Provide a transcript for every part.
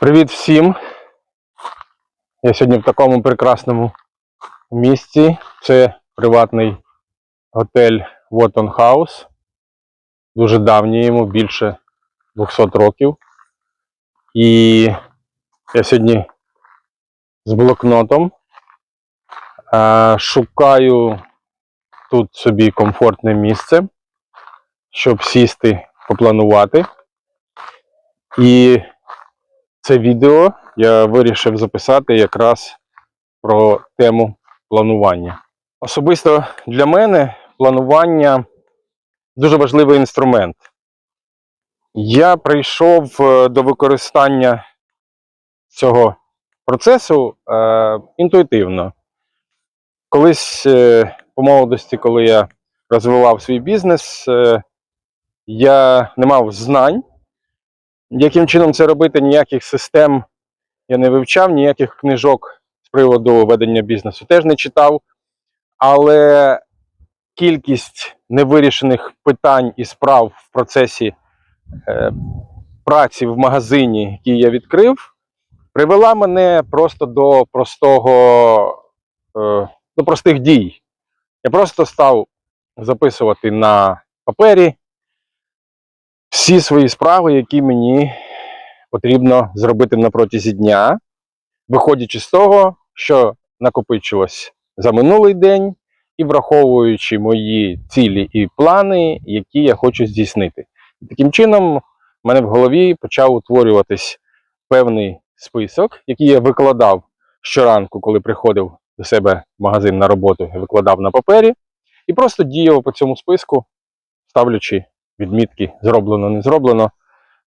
Привіт всім! Я сьогодні в такому прекрасному місці. Це приватний готель Wotton House. Дуже давній йому, більше 200 років. І я сьогодні з блокнотом е, шукаю тут собі комфортне місце, щоб сісти, попланувати. І це відео я вирішив записати якраз про тему планування. Особисто для мене планування дуже важливий інструмент. Я прийшов е, до використання цього процесу е, інтуїтивно. Колись е, по молодості, коли я розвивав свій бізнес, е, я не мав знань, яким чином це робити, ніяких систем я не вивчав, ніяких книжок з приводу ведення бізнесу теж не читав. Але кількість невирішених питань і справ в процесі е, праці в магазині, який я відкрив, привела мене просто до простого, е, до простих дій. Я просто став записувати на папері всі свої справи, які мені потрібно зробити на протязі дня, виходячи з того, що накопичилось за минулий день, і враховуючи мої цілі і плани, які я хочу здійснити. І таким чином, в мене в голові почав утворюватись певний список, який я викладав щоранку, коли приходив до себе в магазин на роботу, я викладав на папері, і просто діяв по цьому списку, ставлячи відмітки зроблено, не зроблено,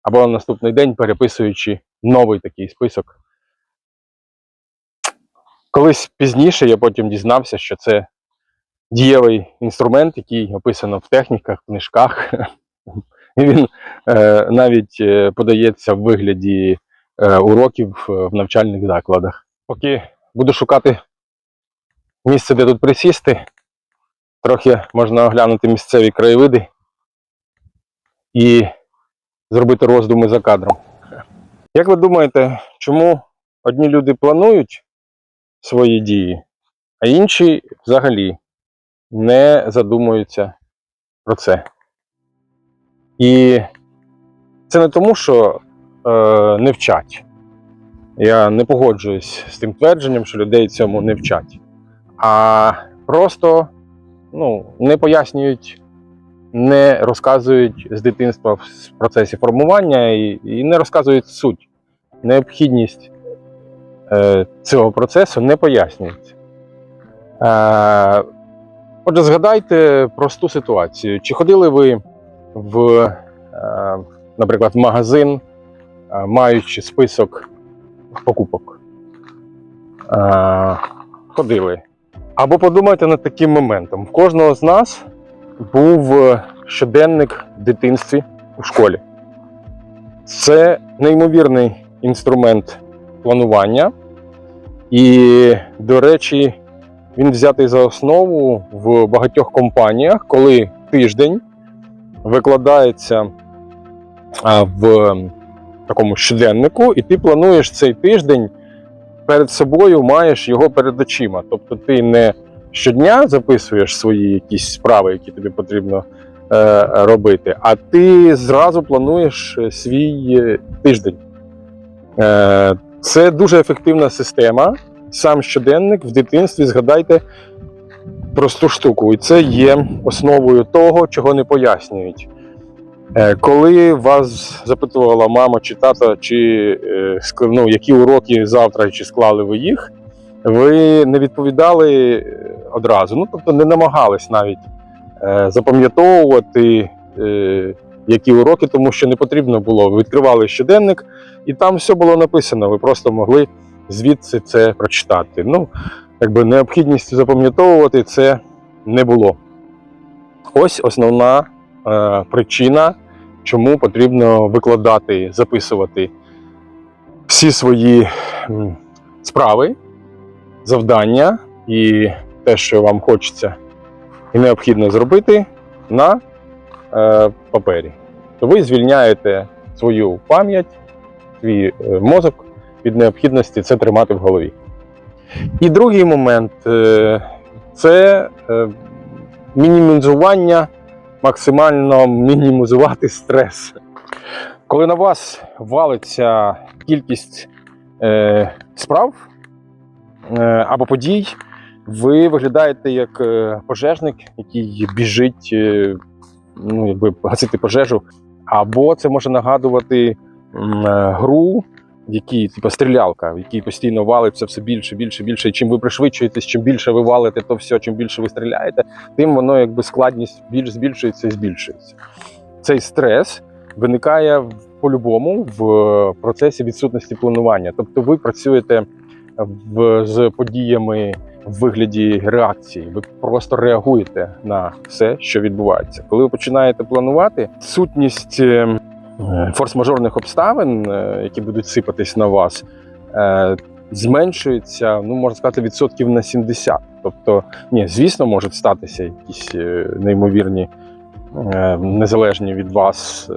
або на наступний день переписуючи новий такий список. Колись пізніше я потім дізнався, що це дієвий інструмент, який описано в техніках, книжках. Він е, навіть е, подається в вигляді е, уроків в навчальних закладах. Поки буду шукати місце, де тут присісти, трохи можна оглянути місцеві краєвиди і зробити роздуми за кадром. Як ви думаєте, чому одні люди планують свої дії, а інші взагалі не задумуються про це? І це не тому, що е, не вчать. Я не погоджуюсь з тим твердженням, що людей цьому не вчать, а просто ну, не пояснюють не розказують з дитинства в процесі формування і, і не розказують суть. Необхідність е, цього процесу не пояснюється. Е, отже, згадайте просту ситуацію. Чи ходили ви в, е, наприклад, в магазин, е, маючи список покупок? Е, ходили. Або подумайте над таким моментом. В кожного з нас був е, щоденник в дитинстві у школі. Це неймовірний інструмент планування, і, до речі, він взятий за основу в багатьох компаніях, коли тиждень викладається в такому щоденнику, і ти плануєш цей тиждень перед собою, маєш його перед очима. Тобто ти не щодня записуєш свої якісь справи, які тобі потрібно е, робити, а ти зразу плануєш е, свій е, тиждень. Е, це дуже ефективна система. Сам щоденник в дитинстві згадайте просту штуку, і це є основою того, чого не пояснюють. Е, Коли вас запитувала мама чи тато, чи ну, які уроки завтра, чи склали ви їх, ви не відповідали е, одразу. Ну, тобто не намагались навіть е, запам'ятовувати, е, які уроки, тому що не потрібно було. Ви відкривали щоденник, і там все було написано. Ви просто могли звідси це прочитати. Ну, якби необхідність запам'ятовувати це не було. Ось основна е, причина, чому потрібно викладати, записувати всі свої справи, завдання і те, що вам хочеться і необхідно зробити на е, папері. То ви звільняєте свою пам'ять твій е, мозок від необхідності це тримати в голові. І другий момент е, це е, мінімізування, максимально мінімізувати стрес. Коли на вас валиться кількість е, справ або подій, ви виглядаєте як е, пожежник, який біжить е, ну, якби гасити пожежу, або це може нагадувати е, гру, в якій, типу, стрілялка, в якій постійно валиться все більше, більше, більше. І чим ви пришвидшуєтесь, чим більше ви валите, то все, чим більше ви стріляєте, тим воно якби складність більш збільшується і збільшується. Цей стрес виникає по-любому в процесі відсутності планування. Тобто ви працюєте в, з подіями в вигляді реакції. Ви просто реагуєте на все, що відбувається. Коли ви починаєте планувати, сутність е, форс-мажорних обставин, е, які будуть сипатись на вас, е, зменшується, ну можна сказати, відсотків на 70. Тобто, ні, звісно, можуть статися якісь неймовірні, незалежні від вас.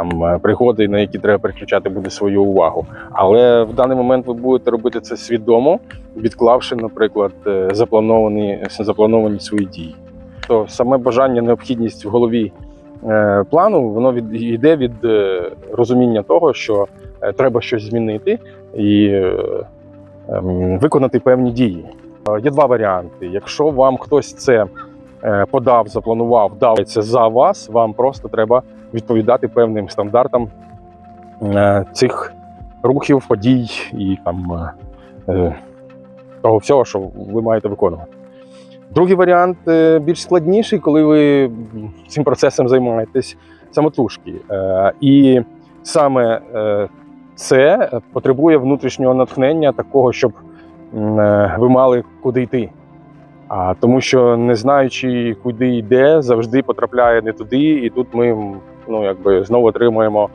Там е, пригоди, на які треба переключати буде свою увагу. Але в даний момент ви будете робити це свідомо, відклавши, наприклад, е, заплановані, заплановані свої дії. То саме бажання, необхідність в голові е, плану, воно від, йде від розуміння того, що треба щось змінити і ем, виконати певні дії. Є два варіанти. Якщо вам хтось це подав, запланував, дав це за вас, вам просто треба відповідати певним стандартам е, цих рухів, подій і там е, е, того всього, що ви маєте виконувати. Другий варіант е, більш складніший, коли ви цим процесом займаєтесь самотужки. Е, І саме е, це потребує внутрішнього натхнення, такого, щоб е, ви мали куди йти. А тому що не знаючи, куди йде, завжди потрапляє не туди, і тут ми ну, якби знову отримуємо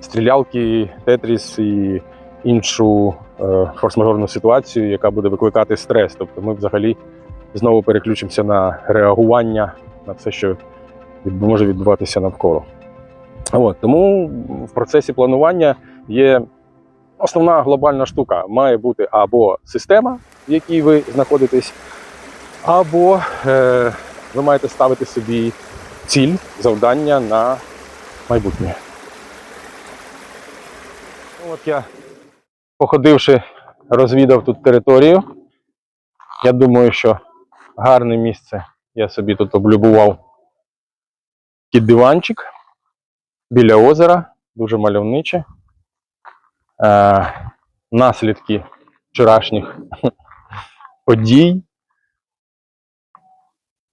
стрілялки, тетріс і іншу е, форс-мажорну ситуацію, яка буде викликати стрес. Тобто ми взагалі знову переключимося на реагування на все, що може відбуватися навколо. От, тому в процесі планування є основна глобальна штука. Має бути або система, в якій ви знаходитесь, або е, ви маєте ставити собі ціль, завдання на майбутнє. Ну, От я, походивши, розвідав тут територію. Я думаю, що гарне місце я собі тут облюбував такий диванчик біля озера, дуже мальовниче. Е, наслідки вчорашніх подій.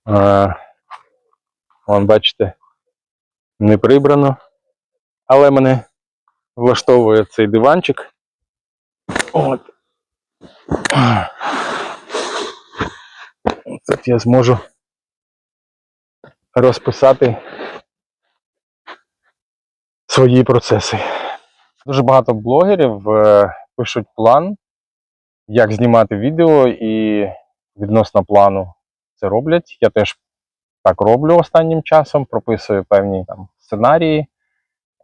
Е, вон, бачите, не прибрано. Але мене влаштовує цей диванчик. От. Тут я зможу розписати свої процеси. Дуже багато блогерів е, пишуть план, як знімати відео, і відносно плану це роблять. Я теж так роблю останнім часом, прописую певні там сценарії.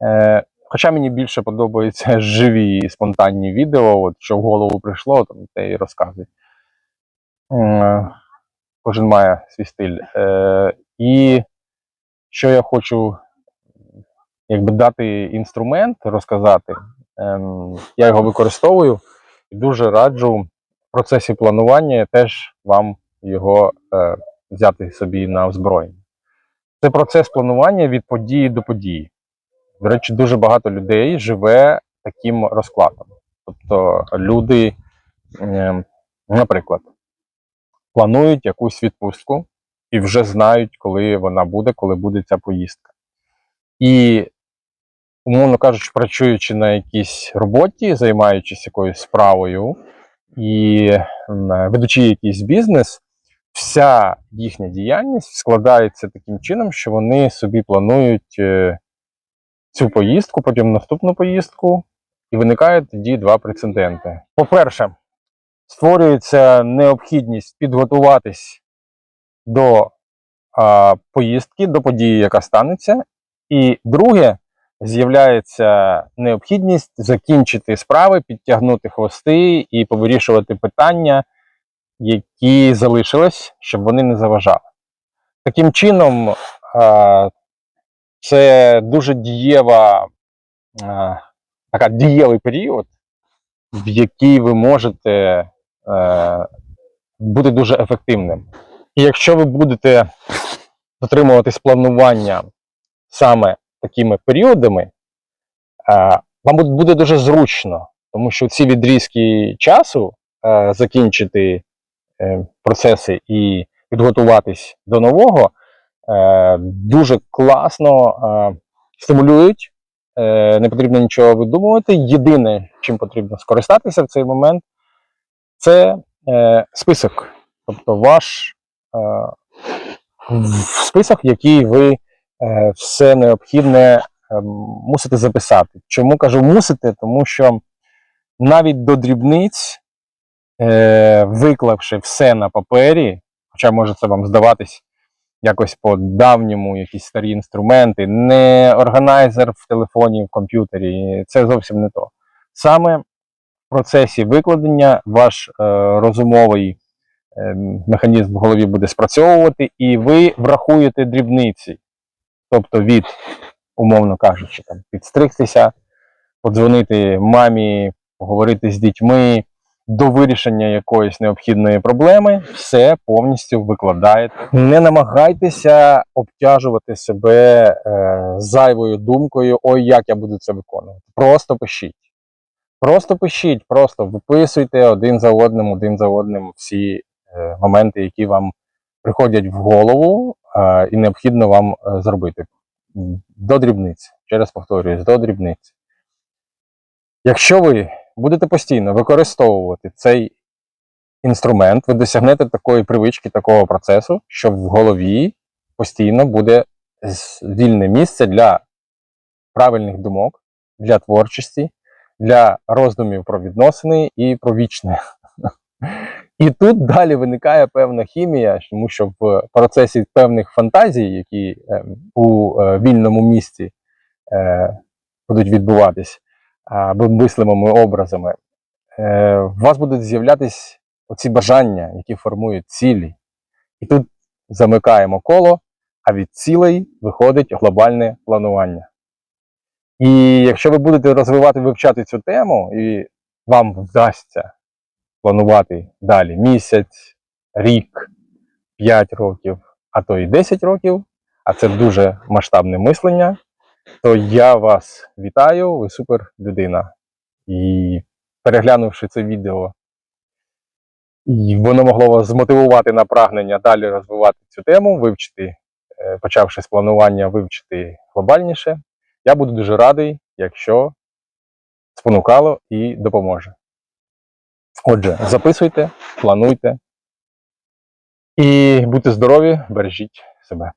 Е, хоча мені більше подобаються живі і спонтанні відео, от що в голову прийшло, там те і розказую. М, Кожен має свій стиль. Е, і що я хочу якби дати інструмент, розказати. Ем, я його використовую і дуже раджу в процесі планування теж вам його е, взяти собі на озброєння. Це процес планування від події до події. До речі, дуже багато людей живе таким розкладом. Тобто люди, ем, наприклад, планують якусь відпустку і вже знають, коли вона буде, коли буде ця поїздка. І умовно кажучи, працюючи на якійсь роботі, займаючись якоюсь справою і м, ведучи якийсь бізнес, вся їхня діяльність складається таким чином, що вони собі планують е, цю поїздку, потім наступну поїздку, і виникають тоді два прецеденти. По-перше, створюється необхідність підготуватись до а, поїздки, до події, яка станеться. І друге, з'являється необхідність закінчити справи, підтягнути хвости і повирішувати питання, які залишились, щоб вони не заважали. Таким чином, це дуже дієва, така дієвий період, в який ви можете е, бути дуже ефективним. І якщо ви будете дотримуватись планування саме такими періодами, е, вам буде- дуже зручно, тому що ці відрізки часу е, закінчити е, процеси і підготуватись до нового е, дуже класно е, стимулюють. Е, не потрібно нічого видумувати. Єдине, чим потрібно скористатися в цей момент, це е, список. Тобто ваш е, список, який ви е, все необхідне е, мусите записати. Чому кажу мусите? Тому що навіть до дрібниць, е, виклавши все на папері, хоча може це вам здаватись якось по давньому, якісь старі інструменти, не органайзер в телефоні, в комп'ютері, це зовсім не то. Саме в процесі викладення ваш е, розумовий е, механізм в голові буде спрацьовувати, і ви врахуєте дрібниці. Тобто від, умовно кажучи, там, підстригтися, подзвонити мамі, поговорити з дітьми до вирішення якоїсь необхідної проблеми, все повністю викладаєте. Не намагайтеся обтяжувати себе е, зайвою думкою, ой, як я буду це виконувати. Просто пишіть. Просто пишіть, просто виписуйте один за одним, один за одним всі е, моменти, які вам приходять в голову е, і необхідно вам е, зробити. До дрібниць. Ще раз повторююсь, до дрібниць. Якщо ви будете постійно використовувати цей інструмент, ви досягнете такої привички, такого процесу, що в голові постійно буде вільне місце для правильних думок, для творчості, для роздумів про відносини і про вічне. І тут далі виникає певна хімія, тому що в процесі певних фантазій, які е, у е, вільному місці е, будуть відбуватись або мислимими образами, е, у вас будуть з'являтись оці бажання, які формують цілі. І тут замикаємо коло, а від цілей виходить глобальне планування. І якщо ви будете розвивати, вивчати цю тему, і вам вдасться планувати далі місяць, рік, 5 років, а то і 10 років, а це дуже масштабне мислення, то я вас вітаю, ви супер людина. І переглянувши це відео, і воно могло вас змотивувати на прагнення далі розвивати цю тему, вивчити, е, почавши з планування, вивчити глобальніше. Я буду дуже радий, якщо спонукало і допоможе. Отже, записуйте, плануйте і будьте здорові, бережіть себе.